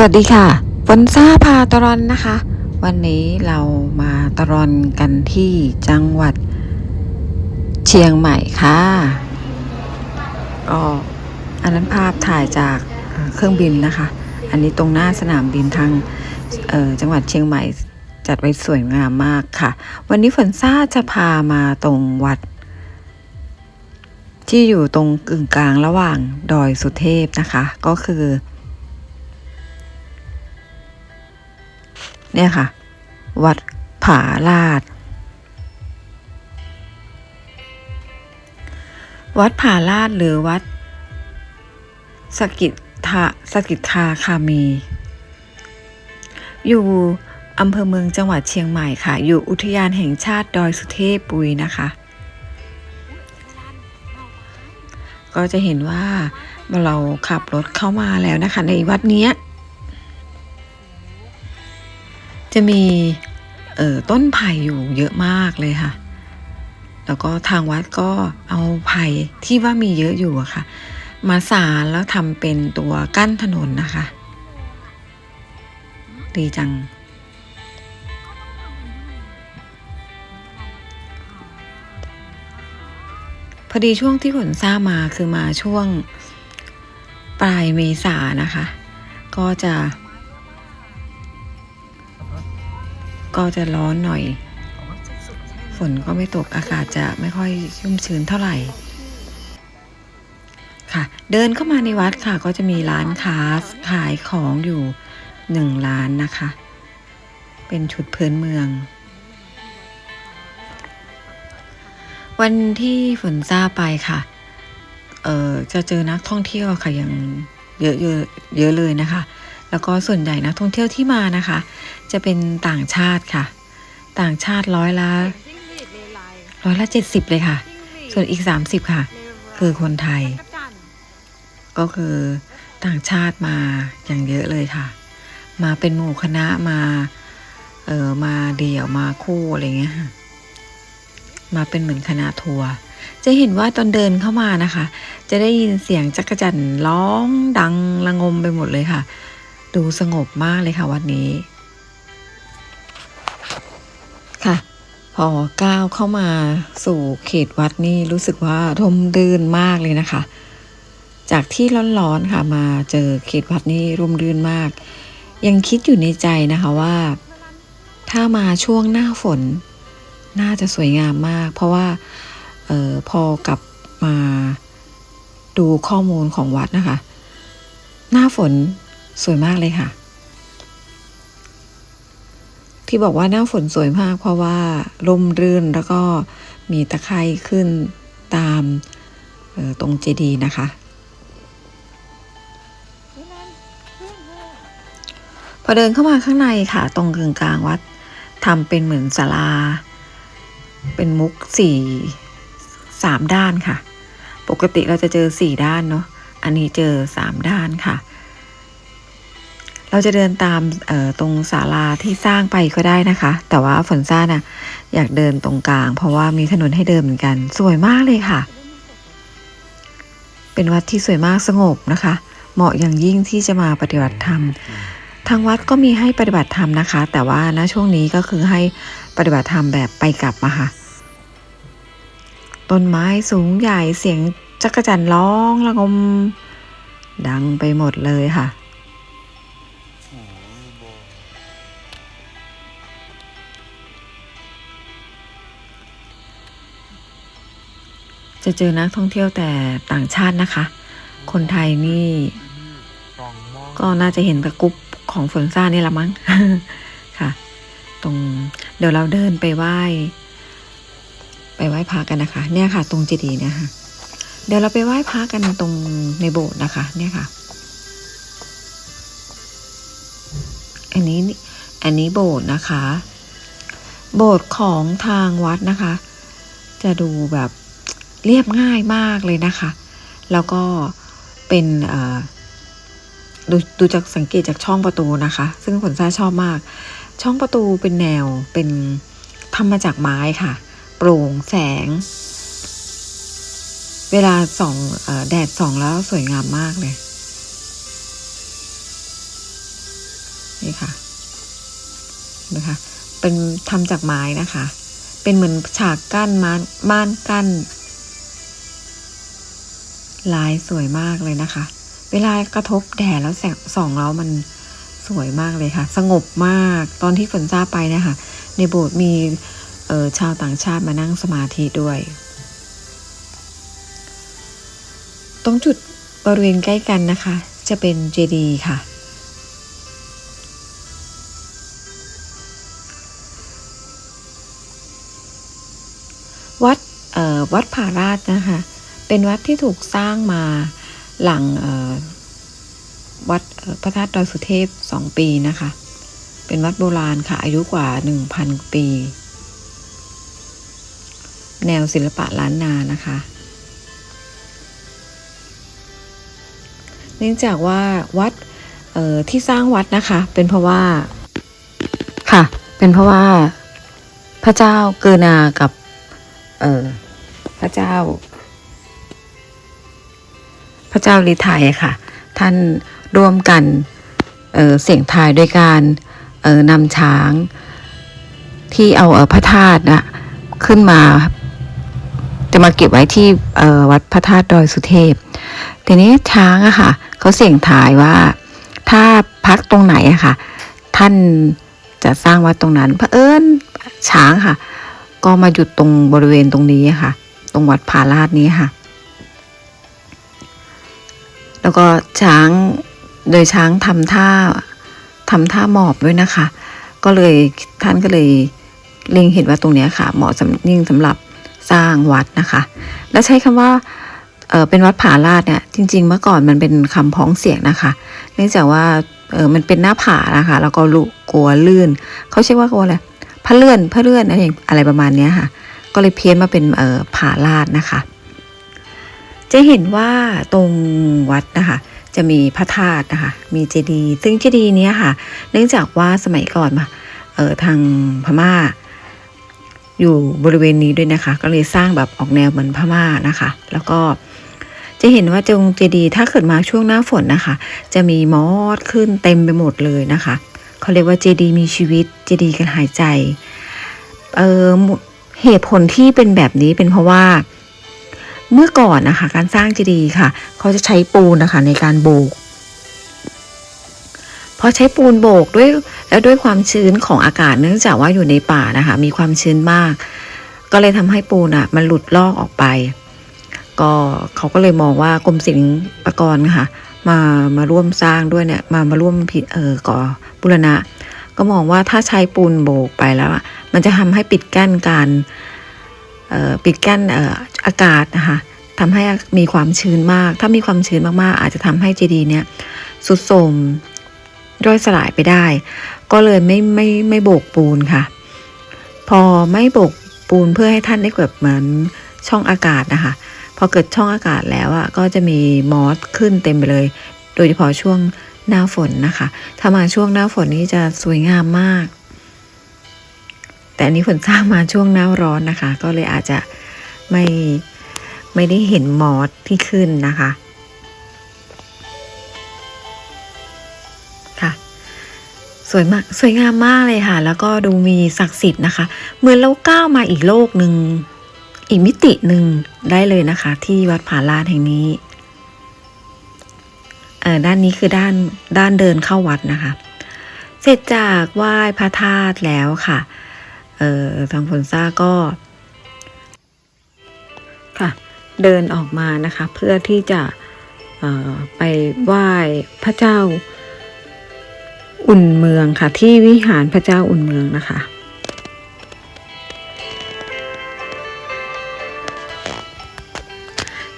สวัสดีค่ะฝนซ่าพาตรอนนะคะ วันนี้เรามาตรอนกันที่จังหวัดเชียงใหม่ค่ะก็อันนั้นภาพถ่ายจากเครื่องบินนะคะ อันนี้ตรงหน้าสนามบินทางจังหวัดเชียงใหม่จัดไว้สวยงามมากค่ะ วันนี้ฝนซ่าจะพามาตรงวัด ที่อยู่ตรงกึ่งกลางระหว่างดอยสุเทพนะคะ ก็คือ เนี่ยค่ะ วัดผาลาด วัดผาลาดหรือวัดสกิทธาสกิทธาคามี อยู่อำเภอเมืองจังหวัดเชียงใหม่ค่ะ อยู่อุทยานแห่งชาติดอยสุเทพปุยนะคะ ก็จะเห็นว่าเราขับรถเข้ามาแล้วนะคะ ในวัดเนี้ย จะมีต้นไผ่อยู่เยอะมากเลยค่ะ แล้วก็ทางวัดก็เอาไผ่ที่ว่ามีเยอะอยู่อะค่ะ มาสารแล้วทำเป็นตัวกั้นถนนนะคะ ดีจัง พอดีช่วงที่ฝนซ่ามาคือมาช่วงปลายเมษานะคะ ก็จะ ก็จะร้อนหน่อย ฝนก็ไม่ตกอากาศจะไม่ค่อยชุ่มชื้นเท่าไหร่ ค่ะ เดินเข้ามาในวัดค่ะ ก็จะมีร้านค้าขายของอยู่หนึ่งร้านนะคะ เป็นชุดพื้นเมือง วันที่ฝนซาไปค่ะ เออจะเจอนักท่องเที่ยวค่ะยังเยอะเยอะเยอะเลยนะคะ แล้วก็ส่วนใหญ่นักท่องเที่ยวที่มานะคะ จะเป็นต่างชาติค่ะ ต่างชาติร้อยละร้อยละเจ็ดสิบเลยค่ะ ส่วนอีกสามสิบค่ะ คือคนไทย ก็คือต่างชาติมาอย่างเยอะเลยค่ะ มาเป็นหมู่คณะมาเออมาเดี่ยวมาคู่อะไรเงี้ยค่ะมาเป็นเหมือนคณะทัวร์จะเห็นว่าตอนเดินเข้ามานะคะ จะได้ยินเสียงจักรจั่นร้องดังระงมไปหมดเลยค่ะ ดูสงบมากเลยค่ะวัดนี้ ค่ะ พอก้าวเข้ามาสู่เขตวัดนี่รู้สึกว่าร่มรื่นมากเลยนะคะ จากที่ร้อนๆค่ะมาเจอเขตวัดนี่ร่มรื่นมาก ยังคิดอยู่ในใจนะคะว่า ถ้ามาช่วงหน้าฝน น่าจะสวยงามมาก เพราะว่าเออพอกลับมาดูข้อมูลของวัดนะคะ หน้าฝน สวยมากเลยค่ะ ที่บอกว่าหน้าฝนสวยมาก เพราะว่าร่มรื่นแล้วก็มีตะไคร่ขึ้นตามออตรงเจดีย์นะคะ พอเดินเข้ามาข้างในค่ะ ตรงกึ่งกลางวัดทำเป็นเหมือนศาลา เป็นมุกสี่สามด้านค่ะ ปกติเราจะเจอสี่ด้านเนาะอันนี้เจอสามด้านค่ะ เราจะเดินตามตรงศาลาที่สร้างไปก็ได้นะคะ แต่ว่าฝนซ่าน่ะอยากเดินตรงกลาง เพราะว่ามีถนนให้เดินเหมือนกัน สวยมากเลยค่ะ เป็นวัดที่สวยมากสงบนะคะ เหมาะอย่างยิ่งที่จะมาปฏิบัติธรรมทางวัดก็มีให้ปฏิบัติธรรมนะคะ แต่ว่าณช่วงนี้ก็คือให้ปฏิบัติธรรมแบบไปกลับมาค่ะต้นไม้สูงใหญ่เสียงจักรจันร้องระงมดังไปหมดเลยค่ะ จะเจอนักท่องเที่ยวแต่ต่างชาตินะคะ คนไทยนี่ ก็น่าจะเห็นตะกรุ๊ปของฝนซ่านี่ละมั้งค่ะ ตรงเดี๋ยวเราเดินไปไหว้ ไปไหว้พระกันนะคะ เนี่ยค่ะ ตรงเจดีย์เนี่ยค่ะ เดี๋ยวเราไปไหว้พระกันตรงในโบสถ์นะคะ เนี่ยค่ะ อันนี้อันนี้โบสถ์นะคะ โบสถ์ของทางวัดนะคะ จะดูแบบ เรียบง่ายมากเลยนะคะ แล้วก็เป็นดูดูจากสังเกตจากช่องประตูนะคะ ซึ่งผลซ่าชอบมาก ช่องประตูเป็นแนวเป็นทำมาจากไม้ค่ะ โปร่งแสง เวลาส่องอแดดส่องแล้วสวยงามมากเลย นี่ค่ะนะคะเป็นทำจากไม้นะคะ เป็นเหมือนฉากกั้นม่านม่านกั้น ลายสวยมากเลยนะคะ เวลากระทบแดดแล้วแสงส่องแล้วมันสวยมากเลยค่ะ สงบมากตอนที่ฝนจ้าไปเนะคะ ในโบสถ์มีออชาวต่างชาติมานั่งสมาธิด้วย ตรงจุดบริเวณใกล้กันนะคะ จะเป็นเจดีย์ค่ะ วัดออวัดผาราชนะคะ เป็นวัดที่ถูกสร้างมาหลังวัดพระธาตุดอยสุเทพสองปีนะคะ เป็นวัดโบราณค่ะ อายุกว่าหนึ่งพันปี แนวศิลปะล้านนานะคะเนื่องจากว่าวัดที่สร้างวัดนะคะ เป็นเพราะว่าค่ะ เป็นเพราะว่าพระเจ้าเกินากับพระเจ้า พระเจ้าลิไทยค่ะ ท่านร่วมกันเเสียงทายด้วยการนำช้างที่เอาเอ่อพระธาตุนะขึ้นมา จะมาเก็บไว้ที่วัดพระธาตุดอยสุเทพ ทีนี้ช้างอะค่ะเขาเสี่ยงทายว่าถ้าพักตรงไหนอะค่ะ ท่านจะสร้างวัดตรงนั้นเอิญช้างค่ะ ก็มาหยุดตรงบริเวณตรงนี้ค่ะ ตรงวัดผาลาดนี้ค่ะ แล้วก็ช้างโดยช้างทำท่าทำท่าหมอบด้วยนะคะ ก็เลยท่านก็เลยเล็งเห็นว่าตรงนี้ค่ะ เหมาะสำยิ่งสำหรับสร้างวัดนะคะ และใช้คำว่าเเป็นวัดผาลาดเนี่ยจริง ๆ เมื่อก่อนมันเป็นคำพ้องเสียงนะคะ เนื่องจากว่าเออมันเป็นหน้าผานะคะ แล้วก็ลุกลัวลื่น เขาเรียกว่ากลัวอะไรพะเลื่อนพะเลื่อนอะไรอะไรประมาณนี้ค่ะ ก็เลยเพี้ยนมาเป็นเออผาลาดนะคะ จะเห็นว่าตรงวัดนะคะ จะมีพระธาตุนะคะ มีเจดีย์ซึ่งเจดีย์นี้ค่ะ เนื่องจากว่าสมัยก่อนมาเออทางพม่า อยู่บริเวณนี้ด้วยนะคะ ก็เลยสร้างแบบออกแนวเหมือนพม่านะคะ แล้วก็จะเห็นว่าจงเจดีย์ถ้าเกิดมาช่วงหน้าฝนนะคะ จะมีมอดขึ้นเต็มไปหมดเลยนะคะเขาเรียกว่าเจดีย์มีชีวิตเจดีย์กันหายใจเออเหตุผลที่เป็นแบบนี้เป็นเพราะว่า เมื่อก่อนนะคะ การสร้างเจดีย์ค่ะ เขาจะใช้ปูนนะคะในการโบกพอใช้ปูนโบกด้วยแล้วด้วยความชื้นของอากาศเนื่องจากว่าอยู่ในป่านะคะ มีความชื้นมาก ก็เลยทำให้ปูนอะ มันหลุดลอกออกไป ก็เขาก็เลยมองว่ากรมศิลปากรค่ะ มามาร่วมสร้างด้วยเนี่ย มามาร่วมผิดเออก่อบุรณะ ก็มองว่าถ้าใช้ปูนโบกไปแล้วมันจะทำให้ปิดกั้นการปิดกั้น อากาศนะคะทำให้มีความชื้นมาก ถ้ามีความชื้นมากๆ อาจจะทำให้เจดีย์เนี่ยสุดโทรมย่อยสลายไปได้ ก็เลยไม่ไม่ไม่โบกปูนค่ะ พอไม่โบกปูนเพื่อให้ท่านได้เกิดเหมือนช่องอากาศนะคะ พอเกิดช่องอากาศแล้วอะก็จะมีมอสขึ้นเต็มไปเลย โดยเฉพาะช่วงหน้าฝนนะคะ ถ้ามาช่วงหน้าฝนนี่จะสวยงามมาก แต่อันนี้ฝนสร้างมาช่วงหน้าร้อนนะคะ ก็เลยอาจจะ ไม่ไม่ได้เห็นมอสที่ขึ้นนะคะ ค่ะ สวยมากสวยงามมากเลยค่ะ แล้วก็ดูมีศักดิ์สิทธิ์นะคะ เหมือนเราก้าวมาอีกโลกหนึ่งอีกมิติหนึ่งได้เลยนะคะ ที่วัดผาลาดแห่งนี้เออด้านนี้คือด้านด้านเดินเข้าวัดนะคะ เสร็จจากไหว้พระธาตุแล้วค่ะ เออทางฝนซ่าก็ ค่ะ เดินออกมานะคะ เพื่อที่จะไปไหว้พระเจ้าอุ่นเมืองค่ะ ที่วิหารพระเจ้าอุ่นเมืองนะคะ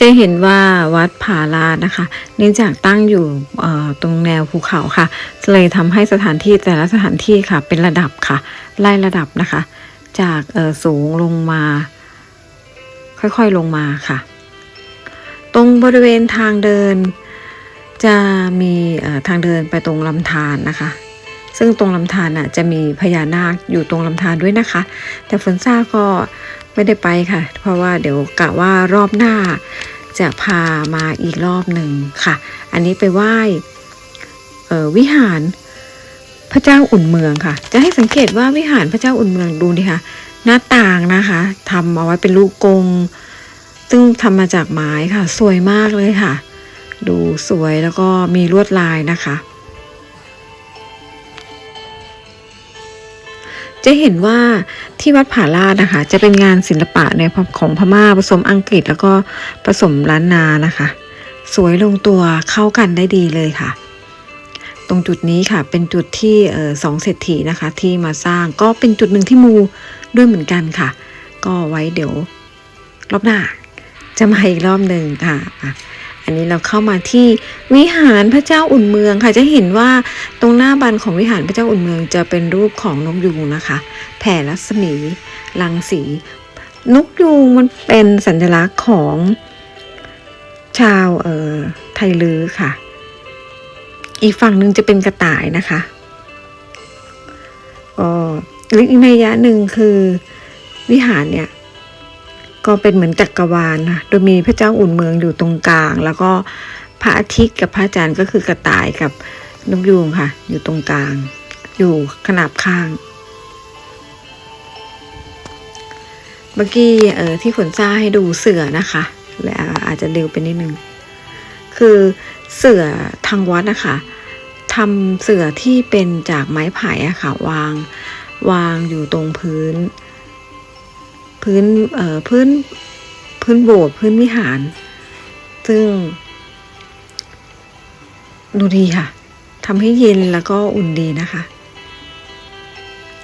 จะเห็นว่าวัดผาลาดนะคะ เนื่องจากตั้งอยู่ตรงแนวภูเขาค่ะ เลยทำให้สถานที่แต่ละสถานที่ค่ะ เป็นระดับค่ะ ไล่ระดับนะคะ จากสูงลงมา ค่อยๆลงมาค่ะ ตรงบริเวณทางเดิน จะมีทางเดินไปตรงลำธารนะคะ ซึ่งตรงลำธารน่ะจะมีพญานาคอยู่ตรงลำธารด้วยนะคะ แต่ฝนซ่าก็ไม่ได้ไปค่ะ เพราะว่าเดี๋ยวกะว่ารอบหน้าจะพามาอีกรอบหนึ่งค่ะ อันนี้ไปไหว้วิหารพระเจ้าอุ่นเมืองค่ะ จะให้สังเกตว่าวิหารพระเจ้าอุ่นเมืองดูดิค่ะ หน้าต่างนะคะทำเอาไว้เป็นลูกกง ซึ่งทำมาจากไม้ค่ะ สวยมากเลยค่ะ ดูสวยแล้วก็มีลวดลายนะคะ จะเห็นว่าที่วัดผาลาดนะคะ จะเป็นงานศิลปะในของพม่าผสมอังกฤษแล้วก็ผสมล้านนานะคะ สวยลงตัวเข้ากันได้ดีเลยค่ะตรงจุดนี้ค่ะเป็นจุดที่ออสองเศรษฐีนะคะที่มาสร้างก็เป็นจุดหนึ่งที่มู ด้วยเหมือนกันค่ะ ก็ไว้เดี๋ยวรอบหน้าจะมาอีกรอบหนึ่งค่ะ อันนี้เราเข้ามาที่วิหารพระเจ้าอุ่นเมืองค่ะ จะเห็นว่าตรงหน้าบันของวิหารพระเจ้าอุ่นเมือง จะเป็นรูปของนกยูงนะคะ แผ่รัศมีรังสี นกยูงมันเป็นสัญลักษณ์ของชาวเอ่อไทยลือค่ะ อีกฝั่งหนึ่งจะเป็นกระต่ายนะคะก็ อีกในยะหนึ่งคือวิหารเนี่ย ก็เป็นเหมือนจักรวาลนะโดยมีพระเจ้าอุ่นเมืองอยู่ตรงกลาง แล้วก็พระอาทิตย์กับพระจันทร์ก็คือกระต่ายกับนกยูงค่ะ อยู่ตรงกลาง อยู่ขนาบข้าง เมื่อกี้เออที่ฝนซ่าให้ดูเสือนะคะและอาจจะเร็วไปนิดนึง คือเสือทางวัดนะคะทำเสือที่เป็นจากไม้ไผ่อะค่ะ วาง วางอยู่ตรงพื้น พื้นเอ่อพื้นพื้นโบสถ์พื้นวิหาร ซึ่ง ดูดีค่ะทำให้เย็นแล้วก็อุ่นดีนะคะ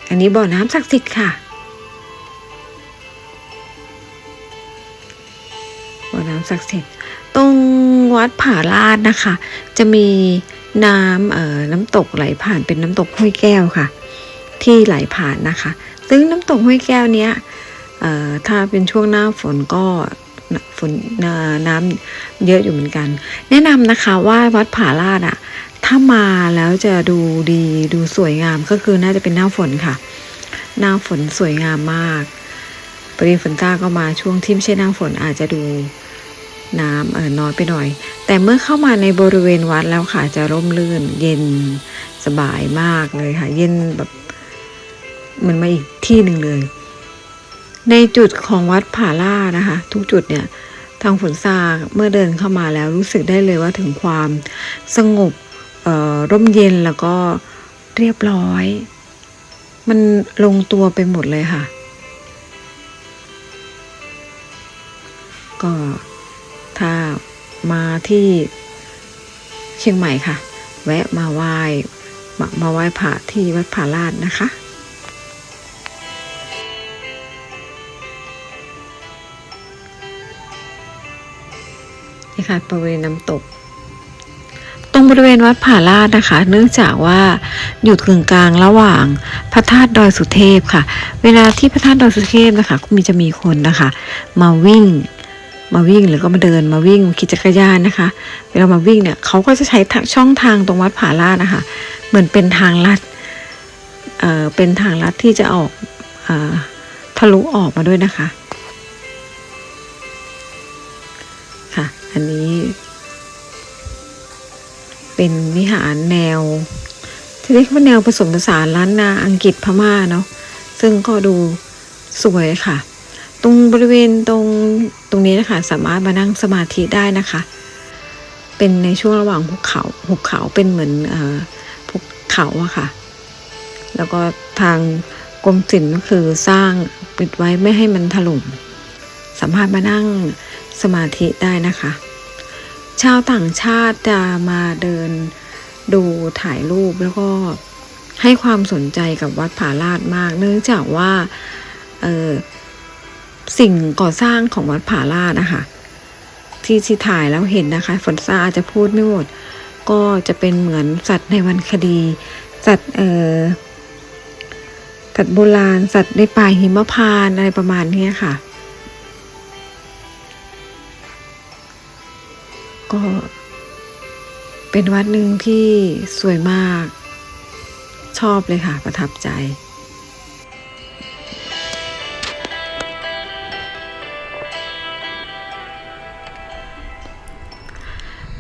อันนี้บ่อน้ำศักดิ์สิทธิ์ค่ะ บ่อน้ำศักดิ์สิทธิ์ ตรงวัดผาลาดนะคะ จะมีน้ำเอ่อน้ำตกไหลผ่านเป็นน้ำตกห้วยแก้วค่ะ ที่ไหลผ่านนะคะ ซึ่งน้ำตกห้วยแก้วเนี้ยถ้าเป็นช่วงหน้าฝนก็ฝนน้ำเยอะอยู่เหมือนกัน แนะนำนะคะว่าวัดผาลาดอะถ้ามาแล้วจะดูดีดูสวยงามก็คือน่าจะเป็นหน้าฝนค่ะ หน้าฝนสวยงามมากปริฝนต้าก็มาช่วงที่ไม่ใช่หน้าฝนอาจจะดูน้ำเออน้อยไปหน่อย แต่เมื่อเข้ามาในบริเวณวัดแล้วค่ะจะร่มรื่น เย็นสบายมากเลยค่ะ เย็นแบบ เหมันมาอีกที่หนึ่งเลย ในจุดของวัดผาล่านะคะ ทุกจุดเนี่ยทางฝนซาเมื่อเดินเข้ามาแล้วรู้สึกได้เลยว่าถึงความสงบร่มเย็นแล้วก็เรียบร้อย มันลงตัวไปหมดเลยค่ะ ก็ถ้ามาที่เชียงใหม่ค่ะ แวะมาไหว้มาไหว้พระที่วัดผาลาดนะคะ นี่ค่ะบริเวณน้ำตก ตรงบริเวณวัดผาลาดนะคะ เนื่องจากว่าอยู่กึ่งกลางระหว่างพระธาตุดอยสุเทพค่ะ เวลาที่พระธาตุดอยสุเทพนะคะมีจะมีคนนะคะ มาวิ่งมาวิ่งหรือก็มาเดินมาวิ่งขี่จักรยานนะคะ เวลามาวิ่งเนี่ยเขาก็จะใช้ช่องทางตรงวัดผาลาดนะคะ เหมือนเป็นทางลัดเอ่อเป็นทางลัดที่จะออกอทะลุออกมาด้วยนะคะ อันนี้ เป็นวิหารแนวที่เรียกว่าแนวผสมผสานล้านนาอังกฤษพม่าเนาะซึ่งก็ดูสวยค่ะ ตรงบริเวณตรงตรงนี้นะคะ สามารถมานั่งสมาธิได้นะคะ เป็นในช่วงระหว่างภูเขาภูเขาเป็นเหมือนภูเขาอะค่ะ แล้วก็ทางกรมศิลป์ก็คือสร้างปิดไว้ไม่ให้มันถล่มสามารถมานั่ง สมาธิได้นะคะ ชาวต่างชาติจะมาเดินดูถ่ายรูปแล้วก็ให้ความสนใจกับวัดผาลาดมาก เนื่องจากว่าสิ่งก่อสร้างของวัดผาลาดนะคะที่ที่ถ่ายแล้วเห็นนะคะ ฝนซาอาจจะพูดไม่หมด ก็จะเป็นเหมือนสัตว์ในวันคดี สัตว์เอ่อสัตว์โบราณ สัตว์ในป่าหิมพานอะไรประมาณนี้ค่ะ ก็ เป็นวัดหนึ่งที่สวยมาก ชอบเลยค่ะ ประทับใจ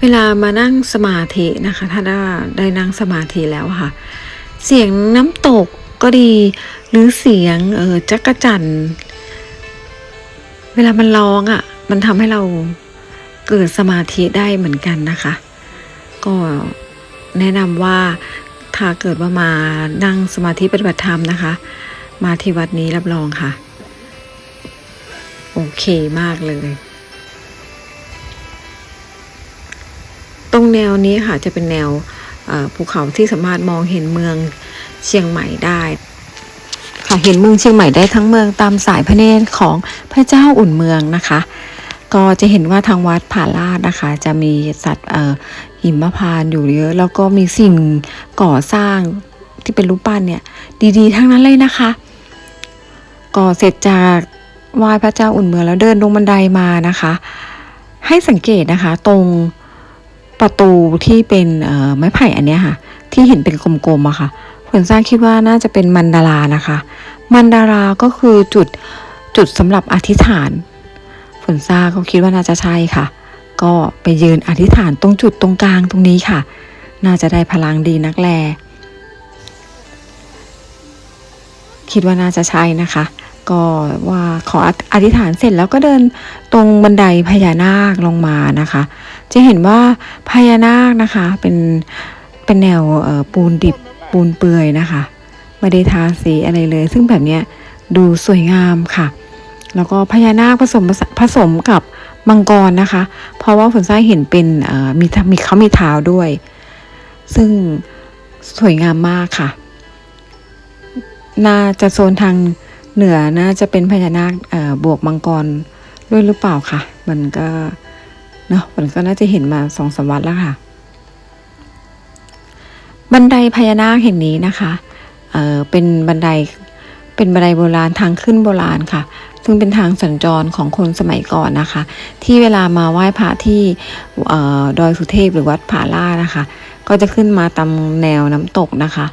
เวลามานั่งสมาธินะคะ ถ้าได้ได้นั่งสมาธิแล้วค่ะ เสียงน้ำตกก็ดี หรือเสียงเออจักรจันเวลามันร้องอะ่ะ มันทำให้เรา เกิดสมาธิได้เหมือนกันนะคะ ก็แนะนำว่าถ้าเกิดว่ามานั่งสมาธิปฏิบัติธรรมนะคะ มาที่วัดนี้รับรองค่ะ โอเคมากเลย ตรงแนวนี้ค่ะจะเป็นแนวภูเขาที่สามารถมองเห็นเมืองเชียงใหม่ได้ ค่ะเห็นเมืองเชียงใหม่ได้ทั้งเมืองตามสายพระเนตรของพระเจ้าอุ่นเมืองนะคะ ก็จะเห็นว่าทางวัดผาลาดนะคะ จะมีสัตว์หิมพานต์อยู่เยอะแล้วก็มีสิ่งก่อสร้างที่เป็นรูปปั้นเนี่ยดีๆ ทั้งนั้นเลยนะคะก็เสร็จจากไหว้พระเจ้าอุ่นเมืองแล้วเดินลงบันไดมานะคะ ให้สังเกตนะคะตรงประตูที่เป็นไม้ไผ่อันเนี้ยค่ะ ที่เห็นเป็นกลมๆอะค่ะผลสร้างคิดว่าน่าจะเป็นมันดารานะคะ มันดาราก็คือจุดจุดสำหรับอธิษฐาน นซ่าก็คิดว่าน่าจะใช่ค่ะ ก็ไปยืนอธิษฐานตรงจุดตรงกลางตรงนี้ค่ะ น่าจะได้พลังดีนักแล คิดว่าน่าจะใช่นะคะ ก็ว่าขออธิษฐานเสร็จแล้วก็เดินตรงบันไดพญานาคลงมานะคะ จะเห็นว่าพญานาคนะคะเป็นเป็นแนวปูนดิบปูนเปื่อยนะคะไม่ได้ทาสีอะไรเลย ซึ่งแบบเนี้ยดูสวยงามค่ะ แล้วก็พญานาคผสมผสมกับมังกรนะคะ เพราะว่าฝนซ้ายเห็นเป็นมีมีเขามีเท้าด้วย ซึ่งสวยงามมากค่ะ น่าจะโซนทางเหนือน่าจะเป็นพญานาคบวกมังกรด้วยหรือเปล่าค่ะ มันก็เนาะมันก็น่าจะเห็นมาสองสามวันแล้วค่ะ บันไดพญานาคแห่งนี้นะคะเเป็นบันไดเป็นบันไดโบราณทางขึ้นโบราณค่ะ ซึ่งเป็นทางสัญจรของคนสมัยก่อนนะคะ ที่เวลามาไหว้พระที่ดอยสุเทพหรือวัดผาล่านะคะ ก็จะขึ้นมาตามแนวน้ำตกนะคะ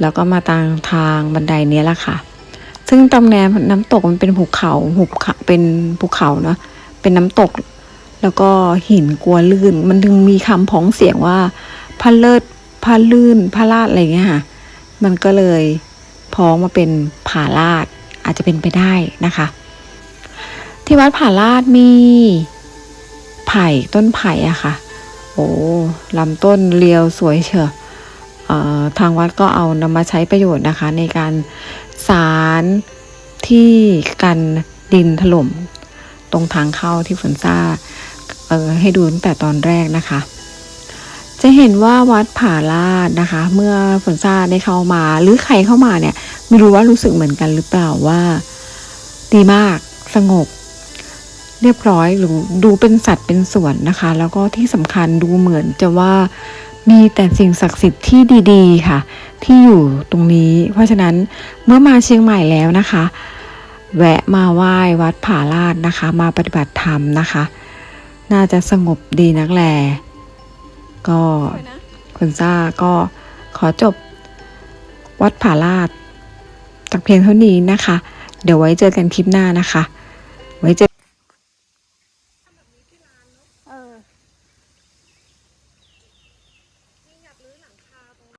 แล้วก็มาทางทางบันไดเนี้ยแหละค่ะ ซึ่งตำแนวน้ำตกมันเป็นภูเขาหุบเขาเป็นภูเขาเนาะเป็นน้ำตก แล้วก็หินกลัวลื่น มันถึงมีคำพ้องเสียงว่าพระเลิศพระลื่นพระลาดอะไรเงี้ยค่ะ มันก็เลยพ้องมาเป็นผาลาด อาจจะเป็นไปได้นะคะ ที่วัดผาลาดมีไผ่ต้นไผ่อะค่ะ โอ้ลำต้นเรียวสวยเชียวเอ่อทางวัดก็เอานำมาใช้ประโยชน์นะคะ ในการสารที่กันดินถล่ม ตรงทางเข้าที่ฝนซ่าให้ดูตั้งแต่ตอนแรกนะคะ จะเห็นว่าวัดผาลาดนะคะ เมื่อฝนซาได้เข้ามา หรือใครเข้ามาเนี่ย ไม่รู้ว่ารู้สึกเหมือนกันหรือเปล่าว่า ดีมากสงบ เรียบร้อยหรือดูเป็นสัตว์เป็นส่วนนะคะ แล้วก็ที่สำคัญดูเหมือนจะว่ามีแต่สิ่งศักดิ์สิทธิ์ที่ดีๆค่ะ ที่อยู่ตรงนี้ เพราะฉะนั้นเมื่อมาเชียงใหม่แล้วนะคะ แวะมาไหว้วัดผาลาดนะคะ มาปฏิบัติธรรมนะคะ น่าจะสงบดีนักแล ก็คุณซ่าก็ขอจบวัดผาลาดจากเพียงเท่านี้นะคะ เดี๋ยวไว้เจอกันคลิปหน้านะคะ ไว้เจอ